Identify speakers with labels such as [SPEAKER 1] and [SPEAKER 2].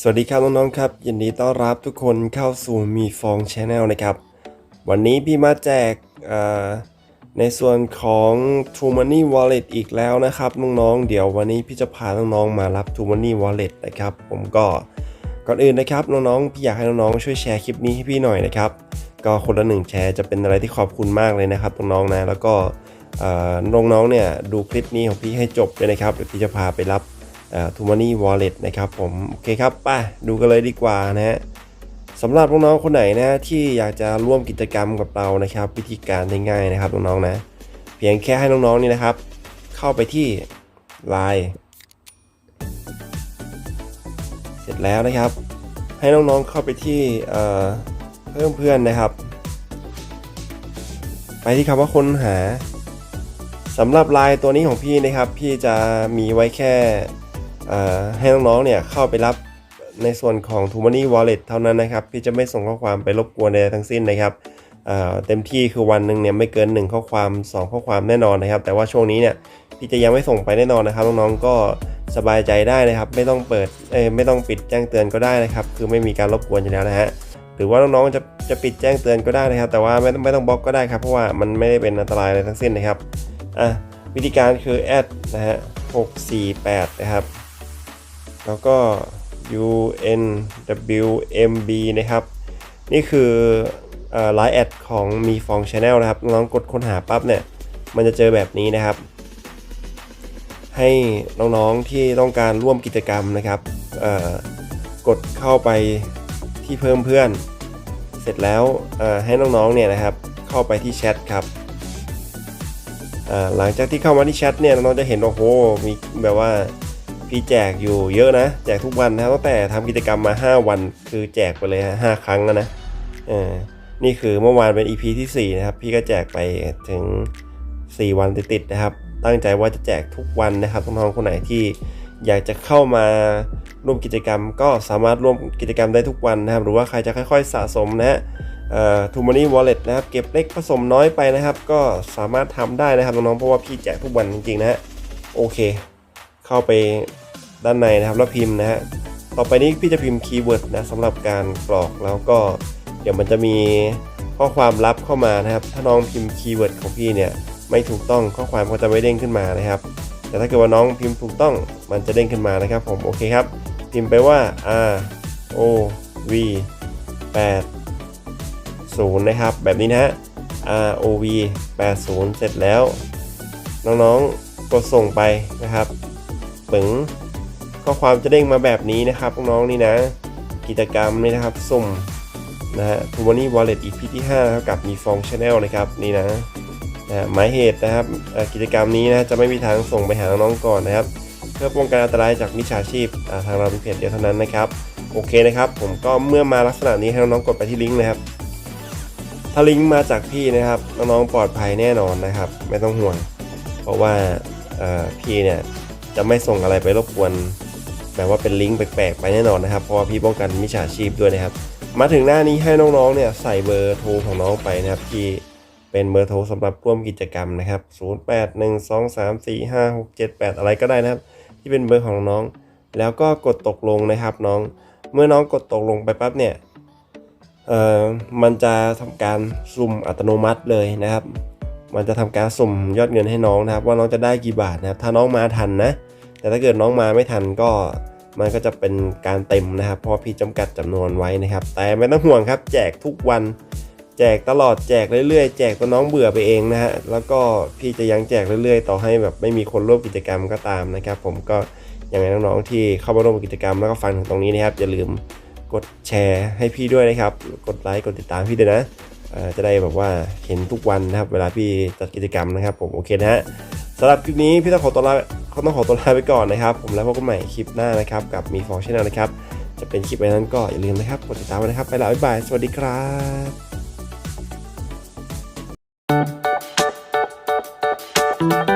[SPEAKER 1] สวัสดีครับน้องๆครับ ยินดีต้อนรับทุกคนเข้าสู่มีฟองชาแนลนะครับ วันนี้พี่มาแจกในส่วนของ True Money Wallet อีกแล้วนะครับน้องๆเดี๋ยววันนี้พี่จะพาน้องๆมารับ True Money Wallet นะครับ ผมก็ก่อนอื่นนะครับน้องๆพี่อยากให้น้องๆช่วยแชร์คลิปนี้ให้พี่หน่อยนะครับ ก็คนละหนึ่งแชร์จะเป็นอะไรที่ขอบคุณมากเลยนะครับน้องๆนะแล้วก็น้องๆเนี่ยดูคลิปนี้ของพี่ให้จบเลยนะครับเดี๋ยวพี่จะพาไปรับ ทูมานี่วอลเล็ตนะครับผม โอเคครับไปดูกันเลยดีกว่านะฮะสำหรับน้องๆคนไหนนะที่อยากจะร่วมกิจกรรมกับเรานะครับ วิธีการง่ายๆนะครับน้องๆนะ เพียงแค่ให้น้องๆนี่นะครับ เข้าไปที่ Line เสร็จแล้วนะครับ ให้น้องๆเข้าไปที่เอ่อเพิ่มเพื่อนนะครับ ไปที่คำว่าค้นหาสำหรับไลน์ตัวนี้ของพี่นะครับ พี่จะมีไว้แค่ ให้น้องๆเนี่ยเข้าไปรับในส่วนของ t o m o n e y Wallet เท่านั้นนะครับ พี่จะไม่ส่งข้อความไปรบกวนใดทั้งสิ้นนะครับเต็มที่คือวันหนึ่งเนี่ยไม่เกิน 1 ข้อความ 2 ข้อความแน่นอนนะครับ แต่ว่าช่วงนี้เนี่ยพี่จะยังไม่ส่งไปแน่นอนนะครับน้องๆก็สบายใจได้นะครับ ไม่ต้องเปิดเอไม่ต้องปิดแจ้งเตือนก็ได้นะครับ คือไม่มีการรบกวนอยู่แล้วนะฮะหรือว่าน้องๆจะจะปิดแจ้งเตือนก็ได้นะครับ แต่ว่าไม่ต้องไม่ต้องบล็อกก็ได้ครับเพราะว่ามันไม่ได้เป็นอันตรายอะไรทั้งสิ้นนะครับอะวิธีการคือแอดนะฮะ648นะครับ แล้วก็ UNWMB นะครับ นี่คือไลน์แอดของมีฟองชาแนลนะครับน้องกดค้นหาปั๊บเนี่ย มันจะเจอแบบนี้นะครับ ให้น้องๆที่ต้องการร่วมกิจกรรมนะครับกดเข้าไปที่เพิ่มเพื่อน เสร็จแล้วให้น้องๆเนี่ยนะครับเข้าไปที่แชทครับหลังจากที่เข้ามาที่แชทเนี่ยน้องๆจะเห็นโอ้โหมีแบบว่า พี่แจกอยู่เยอะนะ แจกทุกวันนะตั้งแต่ทำกิจกรรมมา 5 วันคือแจกไปเลยฮะห้าครั้งแล้วนะเออนี่คือเมื่อวานเป็น EP ที่ 4 นะครับ พี่ก็แจกไปถึง 4 วันติดๆนะครับ ตั้งใจว่าจะแจกทุกวันนะครับน้องๆคนไหนที่อยากจะเข้ามาร่วมกิจกรรม ก็สามารถร่วมกิจกรรมได้ทุกวันนะครับ หรือว่าใครจะค่อยๆสะสมนะฮะเอ่อ t o m o n e y Wallet นะครับเก็บเล็กผสมน้อยไปนะครับ ก็สามารถทำได้นะครับน้องๆเพราะว่าพี่แจกทุกวันจริงๆนะฮะโอเค เข้าไปด้านในนะครับแล้วพิมพ์นะฮะต่อไปนี้พี่จะพิมพ์คีย์เวิร์ดนะสำหรับการกรอกแล้วก็เดี๋ยวมันจะมีข้อความลับเข้ามานะครับ ถ้าน้องพิมพ์คีย์เวิร์ดของพี่เนี่ยไม่ถูกต้องข้อความก็จะไม่เด้งขึ้นมานะครับ แต่ถ้าเกิดว่าน้องพิมพ์ถูกต้องมันจะเด้งขึ้นมานะครับ ผมโอเคครับ พิมพ์ไปว่า R O V 8 0นะครับ แบบนี้นะฮะ R O V 8 0เสร็จแล้ว น้องๆกดส่งไปนะครับ ปึ๋งข้อความจะเด้งมาแบบนี้นะครับน้องๆนี่นะ กิจกรรมนี่นะครับสุ่มนะฮะทูม o นี่วอลเล็ตอีพีที่5นะครับกับมีฟองชาแนลนะครับนี่นะนะหมายเหตุนะครับกิจกรรมนี้นะจะไม่มีทางส่งไปหาน้องๆก่อนนะครับ เพื่อป้องกันอันตรายจากมิจฉาชีพทางเราเป็นเพจเดียวเท่านั้นนะครับโอเคนะครับ ผมก็เมื่อมาลักษณะนี้ให้น้องๆกดไปที่ลิงก์นะครับถ้าลิงก์มาจากพี่นะครับน้องๆปลอดภัยแน่นอนนะครับ ไม่ต้องห่วง เพราะว่าพี่เนี่ย จะไม่ส่งอะไรไปรบกวนแบบว่าเป็นลิงก์แปลกๆไปแน่นอนนะครับ เพราะว่าพี่ป้องกันมิจฉาชีพด้วยนะครับ มาถึงหน้านี้ให้น้องๆเนี่ยใส่เบอร์โทรของน้องไปนะครับ ที่เป็นเบอร์โทรสำหรับร่วมกิจกรรมนะครับ 0812345678 อะไรก็ได้นะครับ ที่เป็นเบอร์ของน้อง แล้วก็กดตกลงนะครับน้อง เมื่อน้องกดตกลงไปปั๊บเนี่ยเอ่อมันจะทำการสุ่มอัตโนมัติเลยนะครับ มันจะทำการสุ่มยอดเงินให้น้องนะครับ ว่าน้องจะได้กี่บาทนะครับ ถ้าน้องมาทันนะ แต่ถ้าเกิดน้องมาไม่ทันก็มันก็จะเป็นการเต็มนะครับ เพราะพี่จำกัดจำนวนไว้นะครับ แต่ไม่ต้องห่วงครับ แจกทุกวัน แจกตลอดแจกเรื่อยๆ แจกตัวน้องเบื่อไปเองนะฮะแล้วก็พี่จะยังแจกเรื่อยๆ ต่อให้แบบไม่มีคนร่วมกิจกรรมก็ตามนะครับ ผมก็อย่างไรน้องๆที่เข้ามาร่วมกิจกรรมแล้วก็ฟังถึงตรงนี้นะครับอย่าลืมกดแชร์ให้พี่ด้วยนะครับ กดไลค์กดติดตามพี่ด้วยนะจะได้แบบว่าเห็นทุกวันนะครับ เวลาพี่จัดกิจกรรมนะครับ ผมโอเคนะฮะ สำหรับคลิปนี้พี่ต้องขอตัวลาเขาต้องขอตัวลาไปก่อนนะครับ ผมแล้วพบกันใหม่คลิปหน้านะครับ กับมีฟองชแนลนะครับ จะเป็นคลิปอะไรนั้นก็อย่าลืมนะครับกดติดตามนะครับ ไปแล้วบ๊ายบาย สวัสดีครับ thank you